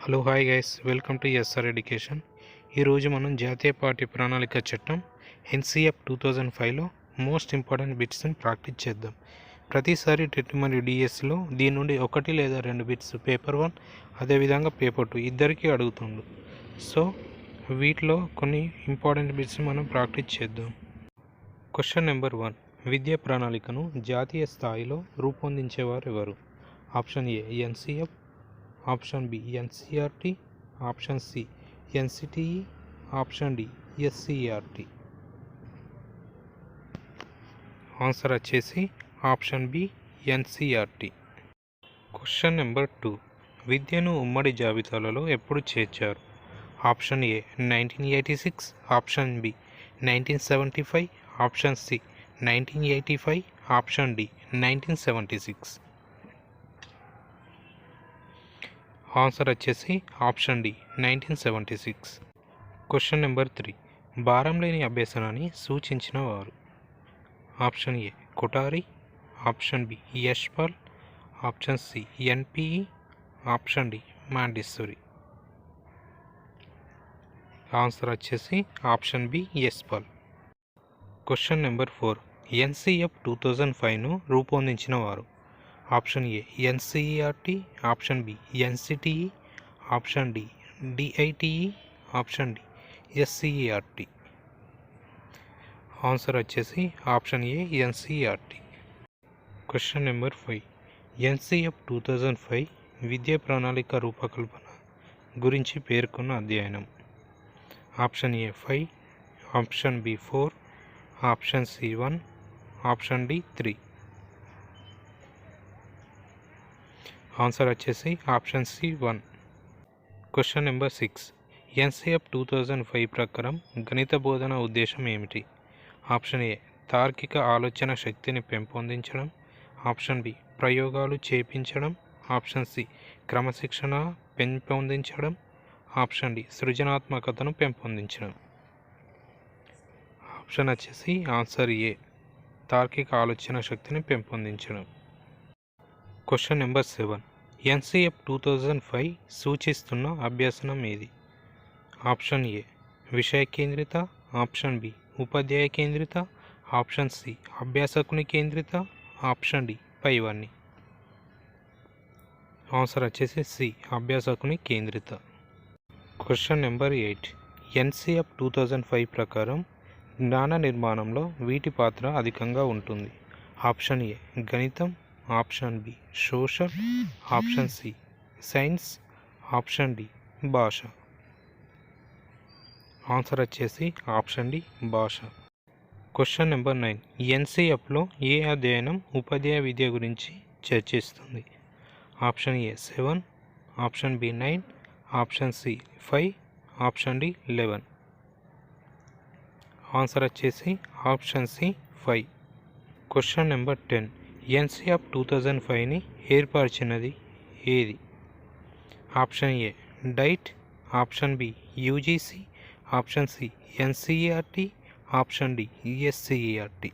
Hello hi guys. Welcome to SR education. ఈరోజు మనం జాతీయ పార్టీ ప్రణాళిక చట్టం ఎన్సీఎఫ్ టూ థౌజండ్ ఫైవ్లో మోస్ట్ ఇంపార్టెంట్ బిట్స్ని ప్రాక్టీస్ చేద్దాం. ప్రతిసారి టెట్ మరియు డిఎస్లో దీని నుండి ఒకటి లేదా రెండు బిట్స్ పేపర్ వన్ అదేవిధంగా పేపర్ టూ ఇద్దరికీ అడుగుతుండు. సో వీటిలో కొన్ని ఇంపార్టెంట్ బిట్స్ మనం ప్రాక్టీస్ చేద్దాం. Question number one. విద్యా ప్రణాళికను జాతీయ స్థాయిలో రూపొందించేవారు ఎవరు? Option A NCF option B NCRT option C NCTE option D SCRT answer వచ్చేసి option B NCRT question number two. విద్యను ఉమ్మడి జాబితాలలో ఎప్పుడు చేర్చారు? Option A nineteen eighty six option B nineteen seventy five option C nineteen eighty five option D nineteen seventy six. Answer వచ్చేసి option D nineteen seventy six. Question number three భారం లేని అభ్యసనాన్ని సూచించిన వారు. Option A Kothari option B Yashpal option C NPE. Option D Mandeshwari. Answer వచ్చేసి option B Yashpal question number four NCF two thousand ఫైవ్ను రూపొందించిన వారు. Option A NCERT option B NCTE option D DITE option D SCERT answer వచ్చేసి option A NCERT question number five NCF two thousand five విద్యా ప్రణాళిక రూపకల్పన గురించి పేర్కొన్న అధ్యయనం. Option A five option B four option C one option D three answer వచ్చేసి option C one. Question number six NCF two thousand five ప్రకారం గణిత బోధన ఉద్దేశం ఏమిటి? ఆప్షన్ ఏ తార్కిక ఆలోచన శక్తిని పెంపొందించడం. ఆప్షన్ బి ప్రయోగాలు చేపించడం. ఆప్షన్ సి క్రమశిక్షణ పెంపొందించడం. ఆప్షన్ డి సృజనాత్మకతను పెంపొందించడం. ఆప్షన్ వచ్చేసి ఆన్సర్ ఏ తార్కిక ఆలోచన శక్తిని పెంపొందించడం. Question number seven NCF two thousand five సూచిస్తున్న అభ్యాసనం ఏది? ఆప్షన్ ఏ విషయ కేంద్రిత ఆప్షన్ బి ఉపాధ్యాయ కేంద్రిత ఆప్షన్ సి అభ్యాసకుని కేంద్రిత ఆప్షన్ డి పైవన్నీ ఆన్సర్ వచ్చేసి సి అభ్యాసకుని కేంద్రిత question number eight NCF two thousand five ప్రకారం జ్ఞాన నిర్మాణంలో వీటి పాత్ర అధికంగా ఉంటుంది. ఆప్షన్ ఏ గణితం option B social option C science option D భాష. ఆన్సర్ వచ్చేసి ఆప్షన్ డి భాష. Question number nine. ఎన్సిఎఫ్లో ఏ అధ్యయనం ఉపాధ్యాయ విద్య గురించి చర్చిస్తుంది? Option A seven option B nine option C five option D eleven. Answer వచ్చేసి option C five. Question number ten. NCF two thousand ఫైవ్ని ఏర్పరిచినది ఏది? Option A DIET. Option B UGC. Option C NCRT. Option D ESCERT.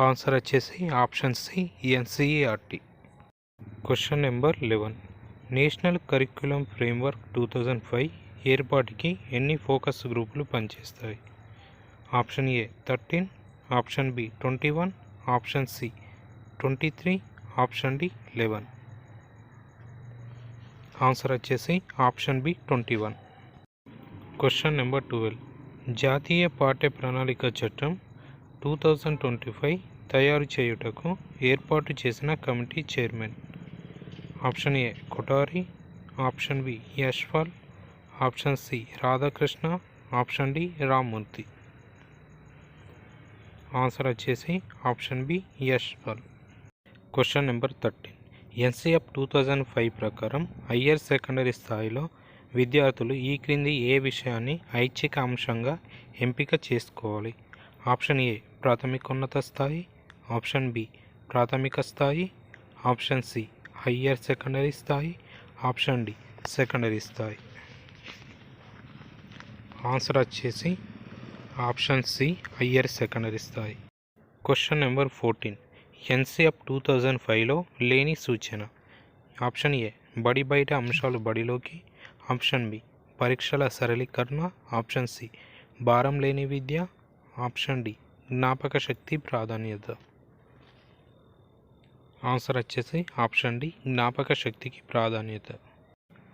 Answer వచ్చేసి option C NCERT. Question number eleven. National curriculum framework two thousand five ఏర్పాటుకి ఎన్ని focus గ్రూపులు పనిచేస్తాయి? Option A thirteen. Option B twenty one option C twenty three option D eleven. Answer వచ్చేసి option B twenty one. Question number twelve. జాతీయ పాఠ్య ప్రణాళిక చట్టం two thousand twenty five తయారు చేయుటకు ఏర్పాటు చేసిన committee chairman. Option A Kothari option B Yashpal option C Radhakrishna option D Rammurthy. Answer వచ్చేసి option B Yashpal question number thirteen NCF two thousand five ప్రకారం హయ్యర్ సెకండరీ స్థాయిలో విద్యార్థులు ఈ క్రింది ఏ విషయాన్ని ఐచ్ఛిక అంశంగా ఎంపిక చేసుకోవాలి? ఆప్షన్ ఏ ప్రాథమికోన్నత స్థాయి. ఆప్షన్ బి ప్రాథమిక స్థాయి. ఆప్షన్ సి హయ్యర్ సెకండరీ స్థాయి. ఆప్షన్ డి సెకండరీ స్థాయి. ఆన్సర్ వచ్చేసి ఆప్షన్ సి హయ్యర్ సెకండరీ స్థాయి. Question number fourteen. NCF two thousand ఫైవ్లో లేని సూచన. ఆప్షన్ ఏ బడి బయట అంశాలు బడిలోకి. ఆప్షన్ బి పరీక్షల సరళీకరణ. ఆప్షన్ సి భారం లేని విద్య. ఆప్షన్ డి జ్ఞాపక శక్తి ప్రాధాన్యత. ఆన్సర్ వచ్చేసి ఆప్షన్ డి జ్ఞాపక శక్తికి ప్రాధాన్యత.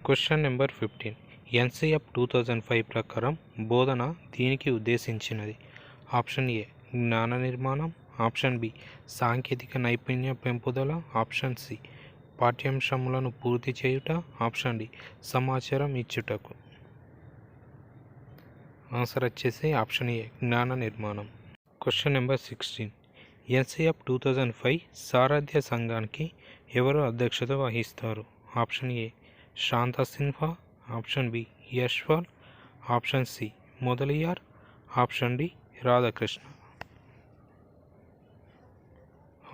Question number fifteen. NCF two thousand five ప్రకారం బోధన దీనికి ఉద్దేశించినది. ఆప్షన్ ఏ జ్ఞాన నిర్మాణం. ఆప్షన్ బి సాంకేతిక నైపుణ్య పెంపుదల. ఆప్షన్ సి పాఠ్యాంశములను పూర్తి చేయుట. ఆప్షన్ డి సమాచారం ఇచ్చుటకు. ఆన్సర్ వచ్చేసి ఆప్షన్ ఏ జ్ఞాన నిర్మాణం. Question number sixteen. NCF two thousand five సారథ్య సంఘానికి ఎవరు అధ్యక్షత వహిస్తారు? Option A Shanta Sinha option B Yashpal option C Mudaliar option D Radhakrishna.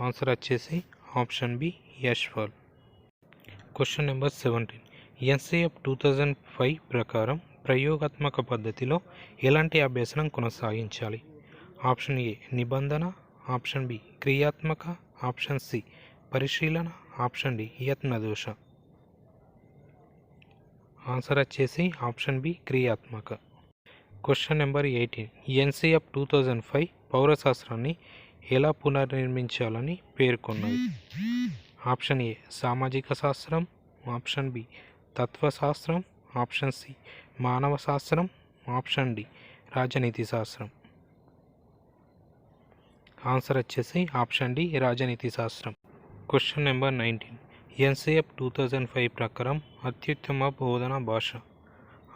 Answer వచ్చేసి option B Yashpal. Question number seventeen NCF two thousand five ప్రకారం ప్రయోగాత్మక పద్ధతిలో ఎలాంటి అభ్యసనం కొనసాగించాలి? ఆప్షన్ ఏ నిబంధన. ఆప్షన్ బి క్రియాత్మక. ఆప్షన్ సి పరిశీలన. ఆప్షన్ డి యత్నదోష. ఆన్సర్ వచ్చేసి ఆప్షన్ బి క్రియాత్మక. Question number eighteen NCF two thousand five పౌరశాస్త్రాన్ని ఎలా పునర్నిర్మించాలని పేర్కొన్నది? ఆప్షన్ ఏ సామాజిక శాస్త్రం. ఆప్షన్ బి తత్వశాస్త్రం. ఆప్షన్ సి మానవ శాస్త్రం ఆప్షన్ డి రాజనీతి శాస్త్రం. ఆన్సర్ వచ్చేసి ఆప్షన్ డి రాజనీతి శాస్త్రం. Question number nineteen NCF two thousand five ప్రకారం అత్యుత్తమ బోధన భాష.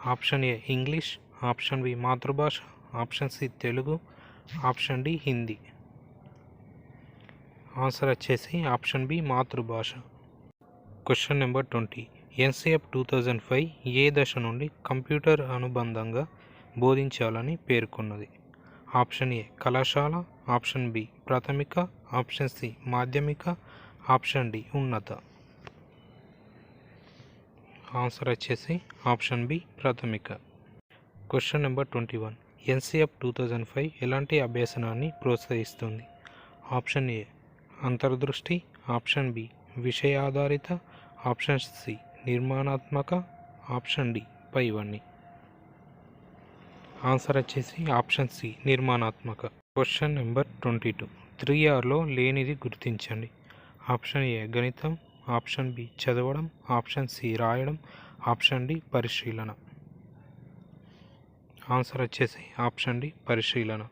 Option A English option B మాతృభాష option C Telugu option D Hindi. Answer వచ్చేసి ఆప్షన్ బి మాతృభాష. Question number twenty. NCF two thousand five ఏ దశ నుండి కంప్యూటర్ అనుబంధంగా బోధించాలని పేర్కొన్నది? ఆప్షన్ ఏ కళాశాల ఆప్షన్ బి ప్రాథమిక ఆప్షన్ సి మాధ్యమిక ఆప్షన్ డి ఉన్నత. ఆన్సర్ వచ్చేసి ఆప్షన్ బి ప్రాథమిక. Question number twenty one NCF two thousand five ఎలాంటి అభ్యసనాన్ని ప్రోత్సహిస్తుంది? ఆప్షన్ ఏ అంతర్దృష్టి. ఆప్షన్ బి విషయాధారిత. ఆప్షన్ సి నిర్మాణాత్మక. ఆప్షన్ డి పైవన్నీ ఆన్సర్ వచ్చేసి ఆప్షన్ సి నిర్మాణాత్మక. Question number twenty two three ఆర్లో లేనిది గుర్తించండి. ఆప్షన్ ఏ గణితం. ఆప్షన్ బి చదవడం ఆప్షన్ సి రాయడం ఆప్షన్ డి పరిశీలన. ఆన్సర్ వచ్చేసి ఆప్షన్ డి పరిశీలన.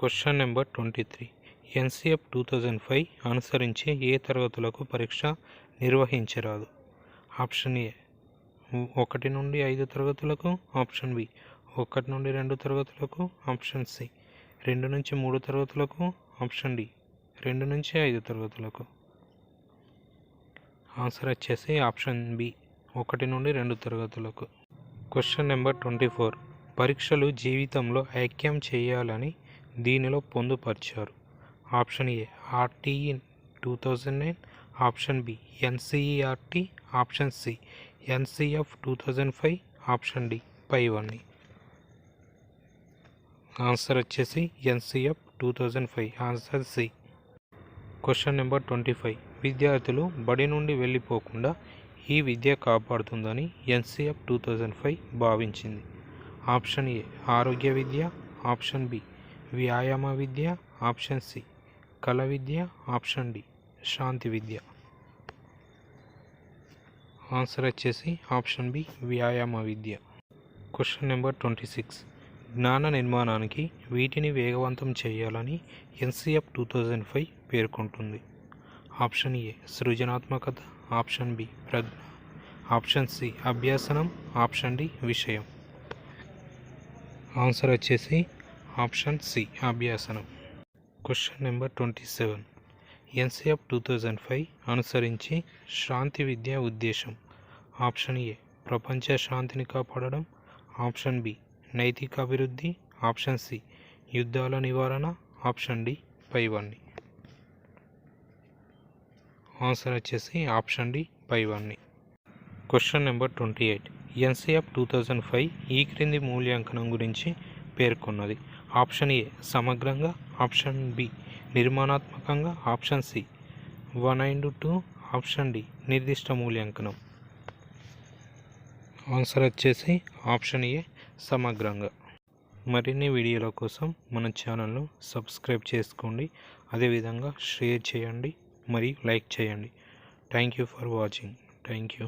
Question number twenty three. NCF two thousand five అనుసరించి ఏ తరగతులకు పరీక్ష నిర్వహించరాదు? ఆప్షన్ ఏ ఒకటి నుండి ఐదు తరగతులకు ఆప్షన్ బి ఒకటి నుండి రెండు తరగతులకు ఆప్షన్ సి రెండు నుంచి మూడు తరగతులకు ఆప్షన్ డి రెండు నుంచి ఐదు తరగతులకు. ఆన్సర్ వచ్చేసి ఆప్షన్ బి ఒకటి నుండి రెండు తరగతులకు. క్వశ్చన్ నెంబర్ ట్వంటీ ఫోర్ పరీక్షలు జీవితంలో ఐక్యం చేయాలని దీనిలో పొందుపరిచారు. Option A RTE two thousand nine option B NCERT option C NCF two thousand five option D పైవన్నీ ఆన్సర్ వచ్చేసి NCF two thousand five answer C question number twenty five. విద్యార్థులు బడి నుండి వెళ్ళిపోకుండా ఈ విద్య కాపాడుతుందని ఎన్సీఎఫ్ టూ థౌజండ్ ఫైవ్ భావించింది. ఆప్షన్ ఏ ఆరోగ్య విద్య. ఆప్షన్ బి వ్యాయామ విద్య. ఆప్షన్ సి కళ విద్య. ఆప్షన్ డి శాంతి విద్య. ఆన్సర్ వచ్చేసి ఆప్షన్ బి వ్యాయామ విద్య. Question number twenty six. జ్ఞాన నిర్మాణానికి వీటిని వేగవంతం చేయాలని ఎన్సీఎఫ్ టూ థౌజండ్ ఫైవ్ పేర్కొంటుంది. ఆప్షన్ ఏ సృజనాత్మకత. ఆప్షన్ బి ప్రజ్ఞ. ఆప్షన్ సి అభ్యాసనం. ఆప్షన్ డి విషయం. ఆన్సర్ వచ్చేసి option C అభ్యాసనం. Question number twenty seven. NCF two thousand five అనుసరించి శాంతి విద్య ఉద్దేశం. ఆప్షన్ ఏ ప్రపంచ శాంతిని కాపాడడం. ఆప్షన్ బి నైతిక అభివృద్ధి. ఆప్షన్ సి యుద్ధాల నివారణ. ఆప్షన్ డి పైవన్నీ. ఆన్సర్ వచ్చేసి ఆప్షన్ డి పైవన్నీ question number twenty eight NCF two thousand five ఈ క్రింది మూల్యాంకనం గురించి పేర్కొన్నది. ఆప్షన్ ఏ సమగ్రంగా. ఆప్షన్ బి నిర్మాణాత్మకంగా. Option C one and two option D నిర్దిష్ట మూల్యాంకనం. ఆన్సర్ వచ్చేసి ఆప్షన్ ఏ సమగ్రంగా. మరిన్ని వీడియోల కోసం మన ఛానల్ను సబ్స్క్రైబ్ చేసుకోండి. అదేవిధంగా షేర్ చేయండి. మరియు లైక్ చేయండి. Thank you for watching thank you